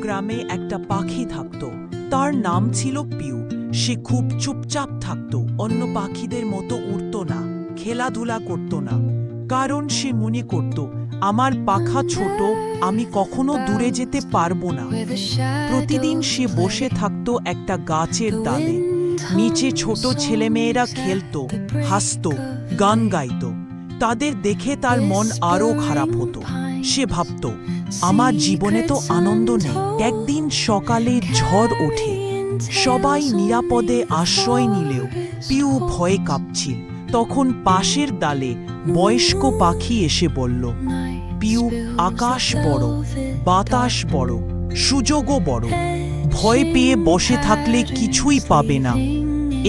গ্রামে একটা পাখি থাকত। তার নাম ছিল পিউ। সে খুব চুপচাপ থাকত। অন্য পাখিদের মতো উড়ত না, খেলাধুলা করত না। কারণ সে মনে করত, আমার পাখা ছোট, আমি কখনো দূরে যেতে পারব না। প্রতিদিন সে বসে থাকত একটা গাছের ডালে। নিচে ছোট ছেলেমেয়েরা খেলতো, হাসতো, গান গাইতো। তাদের দেখে তার মন আরও খারাপ হতো। সে ভাবত আমার জীবনে তো আনন্দ নেই। একদিন সকালে ঝড় ওঠে। সবাই নিরাপদে আশ্রয় নিলেও পিউ ভয়ে কাঁপছিল। তখন পাশের ডালে বয়স্ক পাখি এসে বলল, পিউ, আকাশ বড়, বাতাস বড়, সুযোগও বড়। ভয় পেয়ে বসে থাকলে কিছুই পাবে না।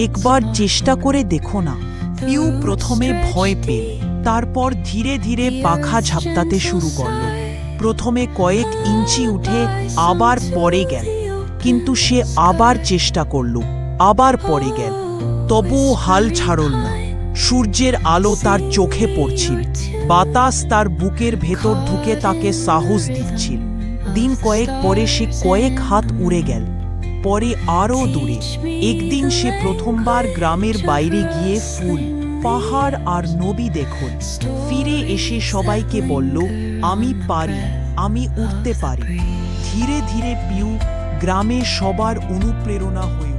একবার চেষ্টা করে দেখো না। পিউ প্রথমে ভয় পেয়ে তারপর ধীরে ধীরে পাখা ঝাপটাতে শুরু করল। প্রথমে কয়েক ইঞ্চি উঠে আবার পরে গেল। কিন্তু সে আবার চেষ্টা করল, আবার পরে গেল। তবুও হাল ছাড়ল না। সূর্যের আলো তার চোখে পড়ছিল। বাতাস তার বুকের ভেতর ঢুকে তাকে সাহস দিচ্ছিল। দিন কয়েক পরে সে কয়েক হাত উড়ে গেল। পরে আরও দূরে। একদিন সে প্রথমবার গ্রামের বাইরে গিয়ে ফুল পাহাড় আর নবী দেখুন। ফিরে এসে সবাইকে বলল, আমি পারি, আমি উঠতে পারি। ধীরে ধীরে পিউ গ্রামে সবার অনুপ্রেরণা হয়ে